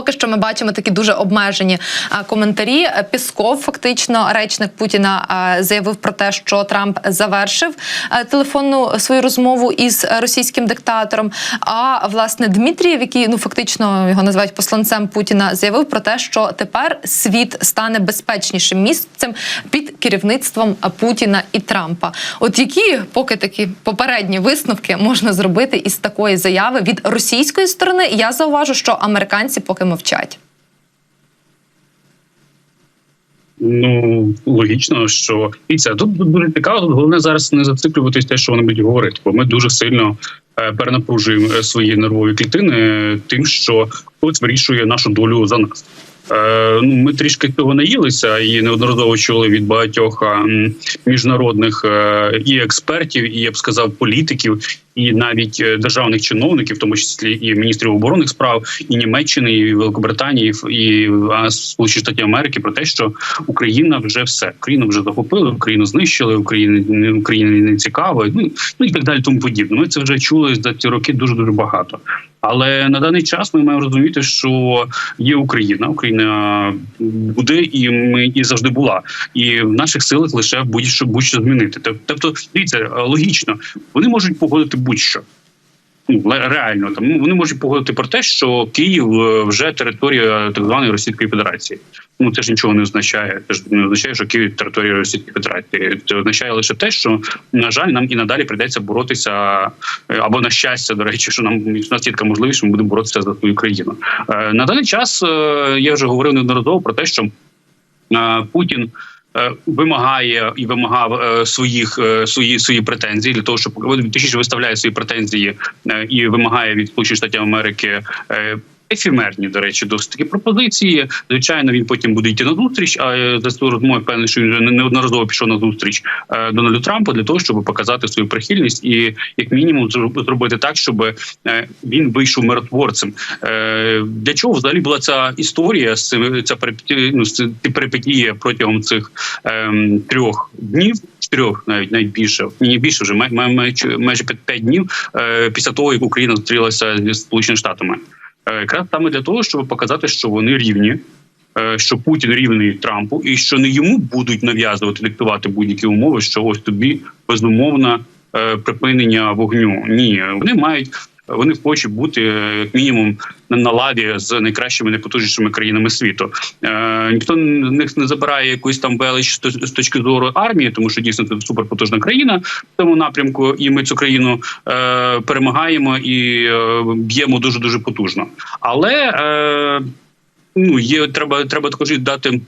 поки що ми бачимо такі дуже обмежені коментарі. Пісков, фактично, речник Путіна, заявив про те, що Трамп завершив телефонну свою розмову із російським диктатором. А власне Дмитрієв, який ну фактично його називають посланцем Путіна, заявив про те, що тепер світ стане безпечнішим місцем під керівництвом Путіна і Трампа. От які поки такі попередні висновки можна зробити із такої заяви від російської сторони? Я зауважу, що американці поки мовчать. Ну логічно, що і це тут дуже цікаво. Тут головне зараз не зациклюватись те, що вони будуть говорити, бо ми дуже сильно е, перенапружуємо е, свої нервові клітини тим, що хтось вирішує нашу долю за нас. Е, ну, ми трішки цього наїлися і неодноразово чули від багатьох міжнародних е, і експертів, і я б сказав, політиків, і навіть е, державних чиновників, в тому числі і міністрів оборонних справ, і Німеччини, і Великобританії, і Сполучені Штатів Америки про те, що Україна вже все Україну вже захопили, Україну знищили, Україна Україна не цікаво, ну ну і так далі. Тому подібне. Ми це вже чули за ці роки дуже дуже багато. Але на даний час ми маємо розуміти, що є Україна, Україна буде і ми і завжди була, і в наших силах лише будь-що будь-що змінити. Тобто, дивіться, логічно, вони можуть погодити будь-що. Ну, реально там ну, вони можуть погодити про те, що Київ е, вже територія так званої Російської Федерації. Ну це ж нічого не означає. Це ж не означає, що Київ територія Російської Федерації. Це означає лише те, що на жаль, нам і надалі прийдеться боротися е, або на щастя, до речі, що нам у нас є така можливість, що ми будемо боротися за свою країну. Е, На даний час я вже говорив неодноразово про те, що Путін. Е, Вимагає і вимагав е, своїх е, свої свої претензії для того, щоб точніше виставляє свої претензії і вимагає від Сполучених Штатів Америки е, ефемерні, до речі, досить такі пропозиції. Звичайно, він потім буде йти на зустріч. А е, за свою розмову впевнений, що він неодноразово пішов на зустріч е, Дональду Трампу для того, щоб показати свою прихильність і як мінімум зробити так, щоб е, він вийшов миротворцем. Для чого взагалі була ця історія з ця ну, перипетія протягом цих ем, трьох днів? Чотирьох навіть навіть більше ні більше вже май- май- майже майже п'ять- днів після того, як Україна зустрілася зі Сполученими Штатами. Е, Якраз саме для того, щоб показати, що вони рівні, е, що Путін рівний Трампу, і що не йому будуть нав'язувати диктувати будь-які умови, що ось тобі безумовне е, припинення вогню. Ні, вони мають. Вони хочуть бути як мінімум на ладі з найкращими найпотужнішими країнами світу. Е, ніхто них не забирає якусь там велич з точки зору армії, тому що дійсно це суперпотужна країна в цьому напрямку, і ми цю країну е, перемагаємо і е, б'ємо дуже дуже потужно. Але ну є треба, треба також дати.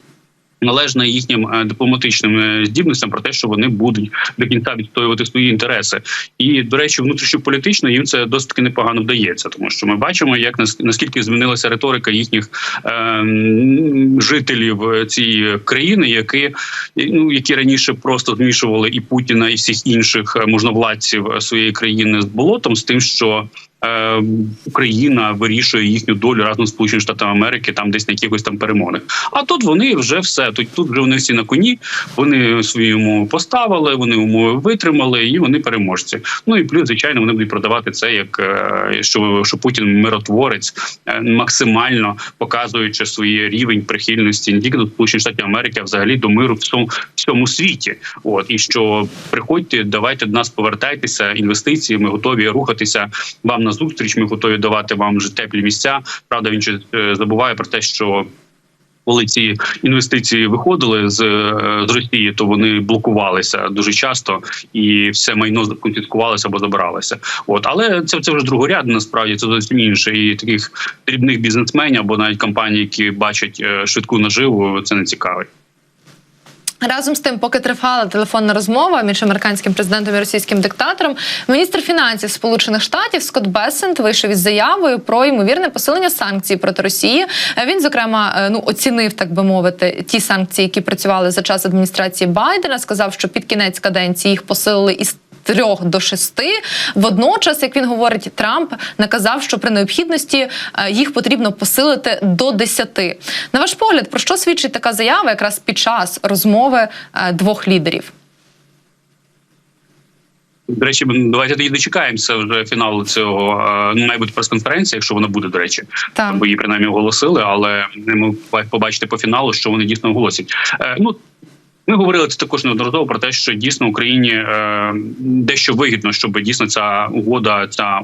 Належне їхнім е, дипломатичним е, здібностям про те, що вони будуть до кінця відстоювати свої інтереси, і до речі, внутрішньополітично їм це досить таки непогано вдається, тому що ми бачимо, як наскільки змінилася риторика їхніх ем, жителів е, цієї країни, які ну які раніше просто змішували і Путіна, і всіх інших е, можновладців своєї країни з болотом, з тим, що е, Україна вирішує їхню долю разом з Сполученими Штатами Америки, там десь на якихось там перемовинах. А тут вони вже все. Тут тут вже вони всі на коні. Вони свої умови поставили, вони умови витримали, і вони переможці. Ну і плюс, звичайно, вони будуть продавати це як е, що, що Путін миротворець, е, максимально показуючи свій рівень прихильності не тільки до Сполучених Штатів Америки, а взагалі до миру в всьому, всьому світі. От і що приходьте, давайте до нас повертайтеся. Інвестиції, ми готові рухатися вам на зустріч. Ми готові давати вам вже теплі місця. Правда, він ще е, забуває про те, що. Коли ці інвестиції виходили з, е, з Росії, то вони блокувалися дуже часто, і все майно конфіскувалося або забиралося. От але це це вже другорядно. Насправді це зовсім інше. І таких дрібних бізнесменів або навіть компаній, які бачать е, швидку наживу, це не цікавить. Разом з тим, поки тривала телефонна розмова між американським президентом і російським диктатором, міністр фінансів Сполучених Штатів Скотт Бессент вийшов із заявою про ймовірне посилення санкцій проти Росії. Е, Він зокрема е, ну оцінив, так би мовити, ті санкції, які працювали за час адміністрації Байдена. Сказав, що під кінець каденції їх посилили із трьох до шести. Водночас, як він говорить, Трамп наказав, що при необхідності е, їх потрібно посилити до десяти. На ваш погляд, про що свідчить така заява якраз під час розмови е, двох лідерів? До речі, давайте тоді дочекаємося вже фіналу цього. Ну, має прес-конференція, якщо вона буде, до речі. Так. бо її принаймні оголосили, але ми побачити по фіналу, що вони дійсно оголосять. Ну ми говорили це також неодноразово про те, що дійсно Україні е, дещо вигідно, щоб дійсно ця угода, ця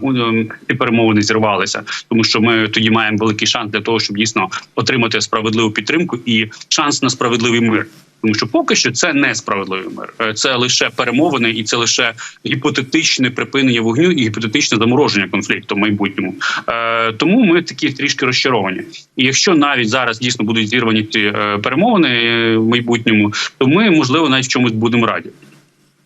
ці перемовини зірвалися, тому що ми тоді маємо великий шанс для того, щоб дійсно отримати справедливу підтримку і шанс на справедливий мир. Тому що поки що це не справедливий мир, Е, це лише перемовини, і це лише гіпотетичне припинення вогню і гіпотетичне замороження конфлікту в майбутньому. Е, тому ми такі трішки розчаровані. І якщо навіть зараз дійсно будуть зірвані ці е, перемовини е, в майбутньому, то ми можливо навіть в чомусь будемо раді.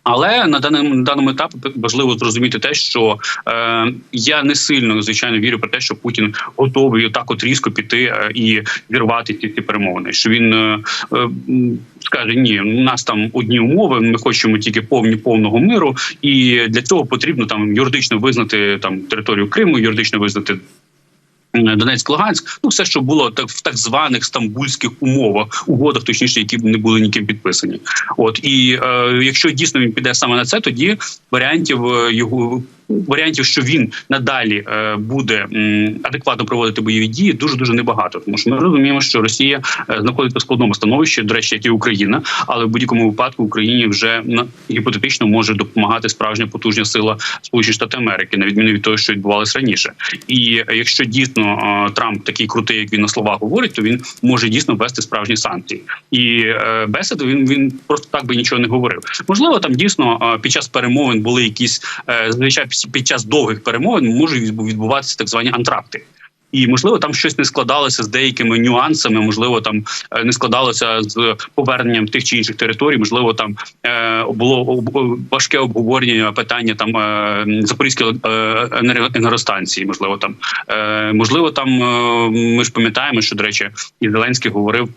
Але на даному даному етапі важливо зрозуміти те, що е, я не сильно звичайно вірю про те, що Путін готовий так от різко піти е, і вірвати ці, ці перемовини. Що він е, е, скаже: ні, у нас там одні умови. Ми хочемо тільки повні повного миру, і для цього потрібно там юридично визнати там територію Криму, юридично визнати. Е, Донецьк, Луганськ, ну все, що було так в так званих стамбульських умовах, угодах, точніше, які не були ніким підписані. От і е, якщо дійсно він піде саме на це, тоді варіантів е, його варіантів, що він надалі е, буде адекватно проводити бойові дії, дуже дуже небагато. Тому що ми розуміємо, що Росія е, знаходиться в складному становищі, до речі, як і Україна, але в будь-якому випадку Україні вже на гіпотетично може допомагати справжня потужна сила Сполучених Штатів Америки, на відміну від того, що відбувалось раніше. І якщо дійсно е, Трамп такий крутий, як він на словах говорить, то він може дійсно ввести справжні санкції. І бесіду він він просто так би нічого не говорив. Можливо, там дійсно під час перемовин були якісь зазвичай під час довгих перемовин можуть відбуватися так звані антракти. І можливо там щось не складалося з деякими нюансами. Можливо, там е, не складалося з поверненням тих чи інших територій. Можливо, там е, було важке обговорення питання там е, запорізької е, енергостанції. Можливо, там е, можливо, там ми ж пам'ятаємо, що до речі, і Зеленський говорив.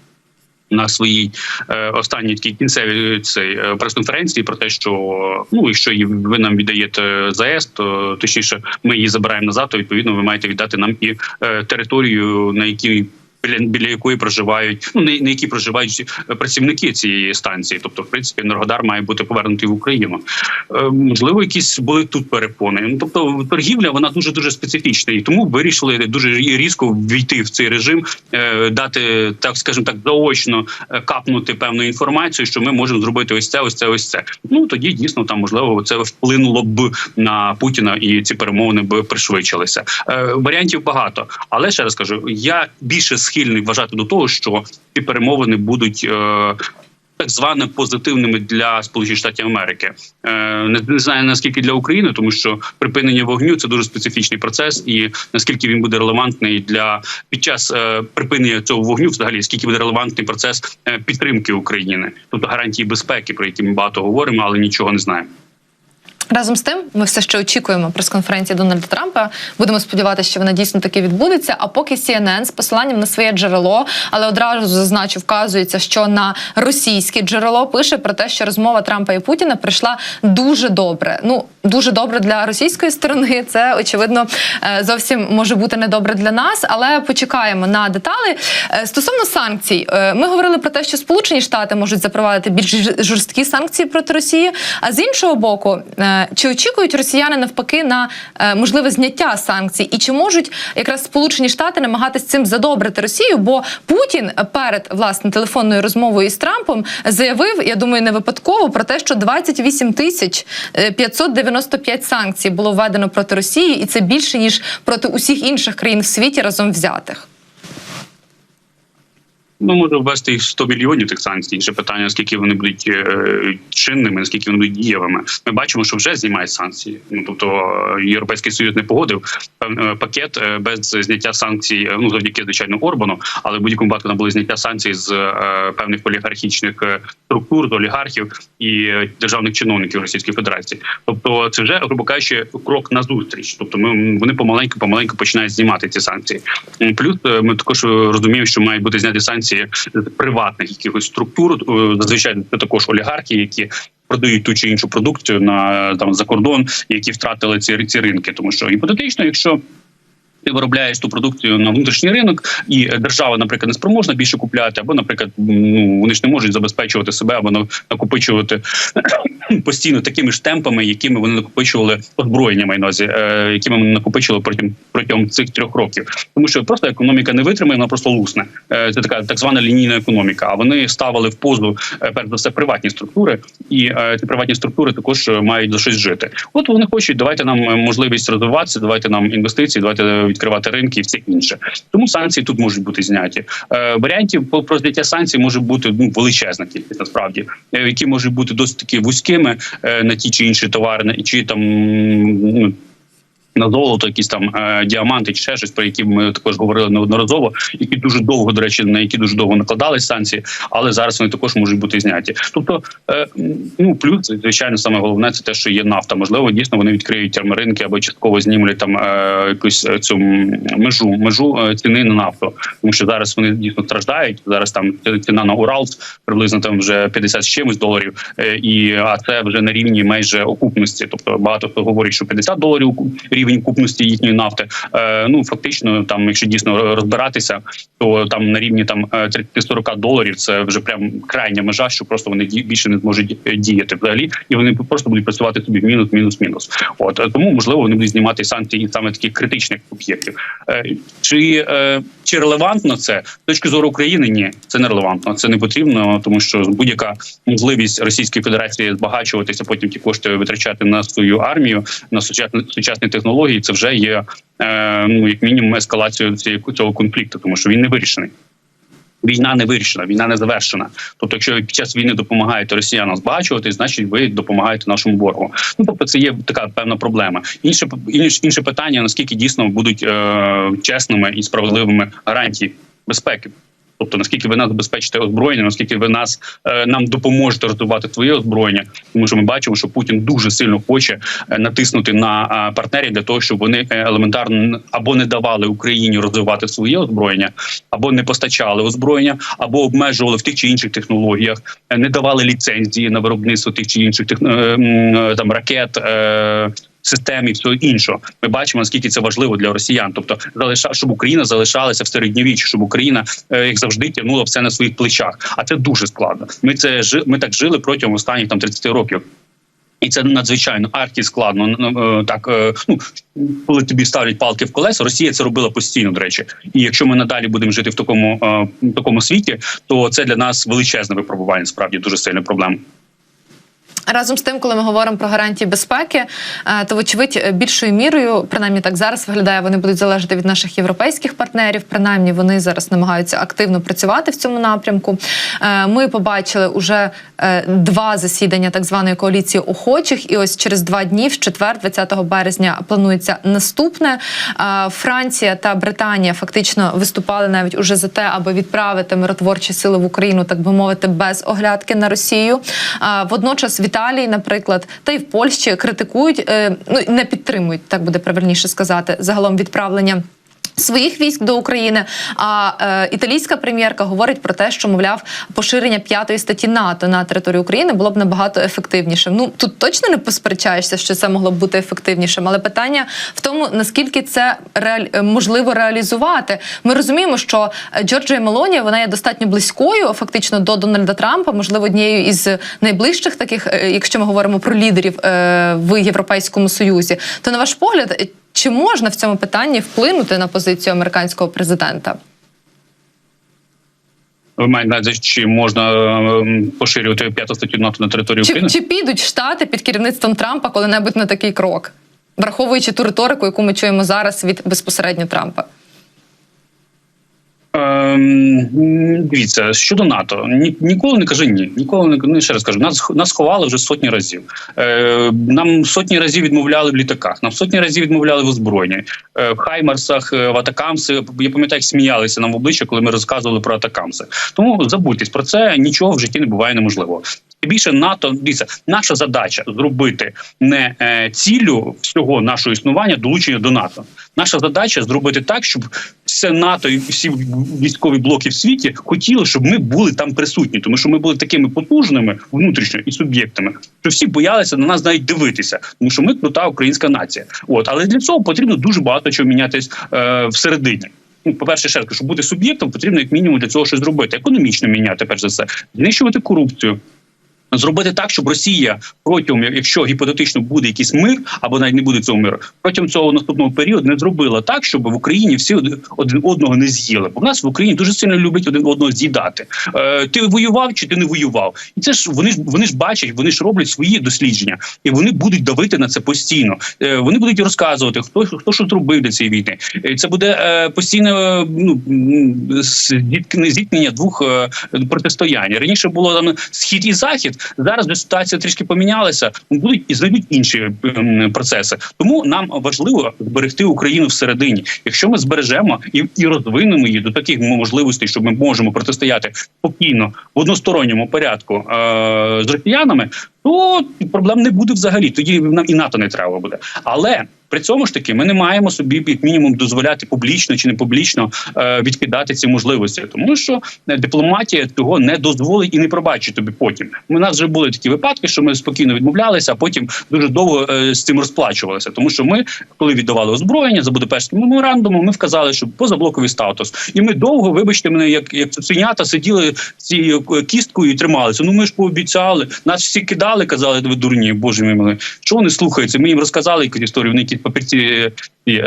На своїй е, останній такій кінцевій цей е, прес-конференції про те, що ну якщо ви нам віддаєте ЗАЕС, то точніше ми її забираємо назад. То відповідно ви маєте віддати нам і е, територію, на якій біля, біля якої проживають, ну не, на якій проживають е, працівники цієї станції. Тобто, в принципі, Енергодар має бути повернутий в Україну. Е, можливо, якісь були тут перепони. Ну тобто, торгівля вона дуже дуже специфічна, і тому вирішили дуже різко ввійти в цей режим, е, дати так, скажімо так, заочно е, капнути певну інформацію, що ми можемо зробити ось це, ось це, ось це. Ну тоді дійсно там можливо це вплинуло б на Путіна, і ці перемовини б пришвидшилися. Е, варіантів багато, але ще раз кажу, я більше схильний вважати до того, що ці перемовини будуть. Е, так званими позитивними для Сполучених Штатів Америки Е, не, знаю наскільки для України, тому що припинення вогню це дуже специфічний процес, і наскільки він буде релевантний для під час е, припинення цього вогню, взагалі скільки буде релевантний процес підтримки України, тобто гарантії безпеки, про які ми багато говоримо, але нічого не знаємо. Разом з тим, ми все ще очікуємо прес-конференції Дональда Трампа. Будемо сподіватися, що вона дійсно таки відбудеться. А поки CNN з посиланням на своє джерело, але одразу зазначу, вказується, що на російське джерело пише про те, що розмова Трампа і Путіна прийшла дуже добре. Ну дуже добре для російської сторони. Це очевидно е, зовсім може бути недобре для нас, але почекаємо на деталі. Е, Стосовно санкцій, е, ми говорили про те, що Сполучені Штати можуть запровадити більш жорст- жорсткі санкції проти Росії. А з іншого боку, чи очікують росіяни навпаки на е, можливе зняття санкцій, і чи можуть якраз Сполучені Штати намагатись цим задобрити Росію? Бо Путін перед власне телефонною розмовою із Трампом заявив, я думаю, не випадково про те, що 28 тисяч е, 595 санкцій було введено проти Росії, і це більше ніж проти усіх інших країн в світі разом взятих. Ну, може ввести їх 100 мільйонів тих санкцій. Інше питання, наскільки вони будуть е, чинними, наскільки вони будуть дієвими. Ми бачимо, що вже знімають санкції. Ну тобто е, європейський союз не погодив е, пакет без зняття санкцій. Ну завдяки звичайно Орбану, але в будь-якому випадку там були зняття санкцій з певних олігархічних структур, з олігархів і державних чиновників Російської Федерації. Тобто, це вже грубо кажучи, крок назустріч. Тобто, ми вони помаленьку, помаленьку починають знімати ці санкції. Плюс ми також розуміємо, що мають бути зняті санкції з приватних якихось структур. Е, Зазвичай це також олігархи, які. Продають ту чи іншу продукцію на там за кордон, які втратили ці, ці ринки, тому що гіпотетично, якщо Ти виробляєш ту продукцію на внутрішній ринок, і держава, наприклад, не спроможна більше купляти, або, наприклад, ну вони ж не можуть забезпечувати себе або накопичувати постійно такими ж темпами, якими вони накопичували озброєння майнозі, е, якими вони накопичували протягом протягом цих трьох років. Тому що просто економіка не витримає, вона просто лусне. Е, Це така так звана лінійна економіка. А вони ставили в позу е, перш за все приватні структури, і ці приватні структури також мають за щось жити. От вони хочуть, давайте нам можливість розвиватися, давайте нам інвестиції, давайте відкривати ринки і все інше. Тому санкції тут можуть бути зняті. Е, Варіантів про зняття санкцій може бути ну величезна кількість насправді, е, які можуть бути досить таки вузькими е, на ті чи інші товари, чи там ну, на золото, якісь там е, діаманти чи ще щось, про які ми також говорили неодноразово, які дуже довго, до речі, на які дуже довго накладались санкції, але зараз вони також можуть бути зняті. Тобто, е, ну плюс, звичайно, саме головне це те, що є нафта. Можливо, дійсно вони відкриють терморинки або частково знімлять там е, якусь цю межу межу ціни на нафту, тому що зараз вони дійсно страждають. Зараз там ціна на Уралс приблизно там вже 50 з чимось доларів, і а це вже на рівні майже окупності. Тобто багато хто говорить, що 50 доларів оку- рівень купності їхньої нафти. Е, ну фактично, там, якщо дійсно розбиратися, то там на рівні там е, 30-40 доларів це вже прям крайня межа, що просто вони більше не зможуть е, діяти взагалі, і вони просто будуть працювати собі мінус, мінус, мінус. От е, тому можливо вони будуть знімати санкції саме таких критичних об'єктів. Е, Чи, е, чи релевантно це з точки зору України? Ні, це не релевантно. Це не потрібно, тому що будь-яка можливість Російської Федерації збагачуватися, потім ті кошти витрачати на свою армію, на сучасні сучасні технології. Це вже є е, ну як мінімум ескалацією цього конфлікту, тому що він не вирішений. Війна не вирішена, війна не завершена. Тобто, якщо ви під час війни допомагаєте росіянам збагачувати, значить ви допомагаєте нашому ворогу. Ну тобто, це є така певна проблема. Інше, інше питання: наскільки дійсно будуть е, чесними і справедливими гарантії безпеки. Тобто наскільки ви нас забезпечите озброєння, наскільки ви нас е, нам допоможете розвивати своє озброєння, тому що ми бачимо, що Путін дуже сильно хоче е, натиснути на е, партнерів для того, щоб вони елементарно або не давали Україні розвивати своє озброєння, або не постачали озброєння, або обмежували в тих чи інших технологіях, не давали ліцензії на виробництво тих чи інших там ракет. Е, Систем і всього іншого, ми бачимо наскільки це важливо для росіян. Тобто, залиша, щоб Україна залишалася в середньовіччі, щоб Україна, е, як завжди, тягнула все на своїх плечах. А це дуже складно. Ми це ми так жили протягом останніх там 30 років. І це надзвичайно арті складно. Е, Так е, ну коли тобі ставлять палки в колеса, Росія це робила постійно. До речі, і якщо ми надалі будемо жити в такому такому світі, то це для нас величезне випробування. Справді дуже сильна проблема. Разом з тим, коли ми говоримо про гарантії безпеки, е, то вочевидь більшою мірою, принаймні так зараз виглядає, вони будуть залежати від наших європейських партнерів. Принаймні вони зараз намагаються активно працювати в цьому напрямку. Е, Ми побачили уже е, два засідання так званої коаліції охочих, і ось через два дні, в четвер, 20 березня, планується наступне. Франція та Британія фактично виступали навіть уже за те, аби відправити миротворчі сили в Україну, так би мовити, без оглядки на Росію. Водночас в Італії, наприклад, та й в Польщі критикують, е, ну не підтримують, так буде правильніше сказати, загалом відправлення. Своїх військ до України, а е, італійська прем'єрка говорить про те, що мовляв поширення п'ятої статті НАТО на територію України було б набагато ефективнішим. Ну тут точно не посперечаєшся, що це могло б бути ефективнішим, але питання в тому, наскільки це реаль... е, можливо реалізувати. Ми розуміємо, що е, Джорджія Мелоні вона є достатньо близькою, фактично до Дональда Трампа, можливо, однією із найближчих таких, е, якщо ми говоримо про лідерів е, в Європейському Союзі. То на ваш погляд, чи можна в цьому питанні вплинути на позицію американського президента? Ви маєте на увазі, чи можна е, поширювати п'яту статтю НАТО на території Чи, України? чи підуть штати під керівництвом Трампа коли-небудь на такий крок, враховуючи ту риторику, яку ми чуємо зараз від безпосередньо Трампа? Ем, дивіться щодо НАТО, ні, ніколи не кажи ні. Ніколи не ну, ще раз кажу. Нас нас ховали вже сотні разів. Е, нам сотні разів відмовляли в літаках. Нам сотні разів відмовляли в озброєнні е, в Хаймарсах, е, в Атакамси. Я пам'ятаю, як сміялися нам в обличчя, коли ми розказували про Атакамси. Тому забудьтесь про це. Нічого в житті не буває неможливо. Тим більше НАТО дивіться, наша задача зробити не е, ціллю всього нашого існування долучення до НАТО. Наша задача зробити так, щоб все НАТО і всі військові блоки в світі хотіли, щоб ми були там присутні, тому що ми були такими потужними внутрішньо і суб'єктами, що всі боялися на нас навіть дивитися, тому що ми крута українська нація. От але для цього потрібно дуже багато чого мінятись е, всередині. Ну, по-перше, ще раз щоб бути суб'єктом, потрібно як мінімум для цього щось зробити. Економічно міняти, перш за все, знищувати корупцію. Зробити так, щоб Росія протягом, якщо гіпотетично буде якийсь мир, або навіть не буде цього миру, протягом цього наступного періоду не зробила так, щоб в Україні всі один одного не з'їли. Бо в нас в Україні дуже сильно люблять один одного з'їдати. Е, ти воював чи ти не воював? І це ж вони ж вони ж бачать, вони ж роблять свої дослідження, і вони будуть давити на це постійно. Е, вони будуть розказувати, хто хто що зробив для цієї війни. Е, Це буде е, постійне ну зіткнення двох е, протистоянь. Раніше було там схід і захід. Зараз вже ситуація трішки помінялася. Будуть і знайдуть інші ем, процеси. Тому нам важливо зберегти Україну всередині. Якщо ми збережемо і, і розвинемо її до таких можливостей, що ми можемо протистояти спокійно в односторонньому порядку е- з росіянами, то проблем не буде взагалі. Тоді нам і НАТО не треба буде. Але при цьому ж таки ми не маємо собі як мінімум дозволяти публічно чи не публічно е, відкидати ці можливості, тому що е, дипломатія цього не дозволить і не пробачить тобі потім. У нас вже були такі випадки, що ми спокійно відмовлялися, а потім дуже довго е, з цим розплачувалися. Тому що ми, коли віддавали озброєння за Будапештським меморандумом, ми вказали, що позаблоковий статус, і ми довго, вибачте мене, як як цуценята сиділи цією кісткою і трималися. Ну ми ж пообіцяли, нас всі кидали, казали, ви дурні, боже мій милий. Що вони слухаються? Ми їм розказали якусь історію, вони якісь папірці,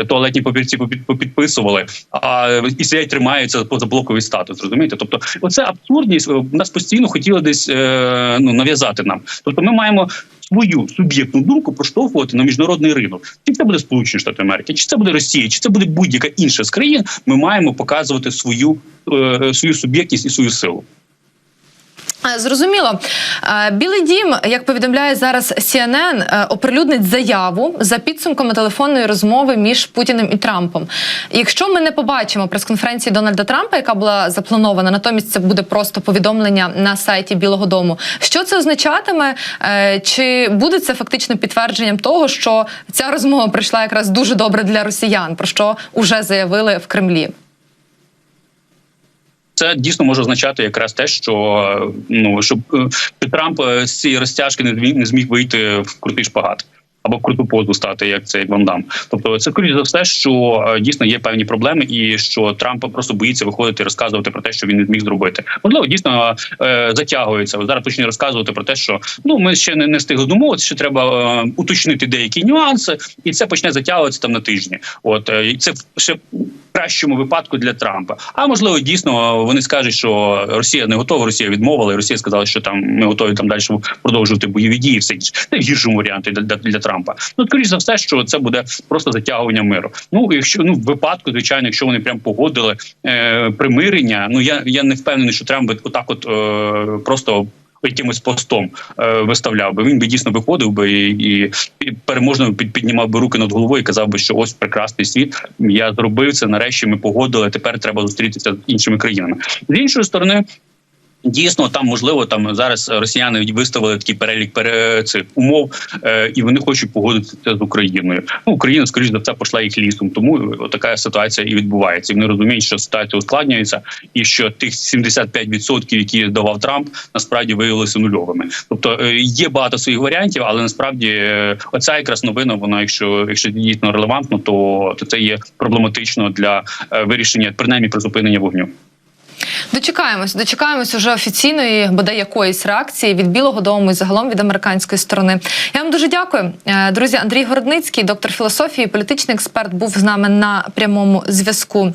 туалетні папірці попід- попідписували, а і сидять тримаються позаблоковий статус. Розумієте? Тобто, оце абсурдність е, нас постійно хотіли десь е, ну нав'язати нам. Тобто, ми маємо. Свою суб'єктну думку проштовхувати на міжнародний ринок. Чи це буде Сполучені Штати Америки, чи це буде Росія, чи це буде будь-яка інша з країн. Ми маємо показувати свою, е, свою суб'єктність і свою силу. Зрозуміло. Білий дім, як повідомляє зараз CNN, е, оприлюднить заяву за підсумками телефонної розмови між Путіним і Трампом. Якщо ми не побачимо прес-конференції Дональда Трампа, яка була запланована, натомість це буде просто повідомлення на сайті Білого Дому. Що це означатиме? Е, Чи буде це фактично підтвердженням того, що ця розмова прийшла якраз дуже добре для росіян, про що вже заявили в Кремлі? Це дійсно може означати якраз те, що ну щоб е, Трамп е, з цієї розтяжки не зміг не зміг вийти в крутий шпагат. Або круту позу стати, як це як Ван Дам. Тобто, це скоріш за все, що е, дійсно є певні проблеми, і що Трамп просто боїться виходити і розказувати про те, що він не зміг зробити. Можливо, дійсно е, затягується. Зараз почне розказувати про те, що ну ми ще не, не встигли домовитися, що треба е, уточнити деякі нюанси, і це почне затягуватися там на тижні. От і це ще кращому випадку для Трампа. А можливо, дійсно вони скажуть, що Росія не готова, Росія відмовила, і Росія сказала, що там ми готові там далі продовжувати бойові дії. Все інше. Це в гіршому варіанті для, для, для Трампа. Ну скоріш за все, що це буде просто затягування миру. Ну якщо ну в випадку, звичайно, якщо вони прям погодили е, примирення, ну я я не впевнений, що Трамп отак, от е, просто. Якимось постом е, виставляв би він би дійсно виходив би і, і, і переможно під, піднімав би руки над головою і казав би, що ось прекрасний світ. Я зробив це. Нарешті ми погодили. Тепер треба зустрітися з іншими країнами. З іншої сторони. Дійсно, там можливо там зараз росіяни виставили такий перелік пере цих умов, е, і вони хочуть погодитися з Україною. Ну Україна, скоріш за все, пішла їх лісом. Тому така ситуація і відбувається. І вони розуміють, що ситуація ускладнюється, і що тих 75%, які давав Трамп, насправді виявилися нульовими. Тобто е, є багато своїх варіантів, але насправді е, оця якраз новина, вона, якщо якщо дійсно релевантно, то, то це є проблематично для е, вирішення принаймні призупинення вогню. Дочекаємось, дочекаємось уже офіційної бодай якоїсь реакції від Білого Дому і загалом від американської сторони. Я вам дуже дякую, Е, друзі. Андрій Городницький, доктор філософії, політичний експерт, був з нами на прямому зв'язку.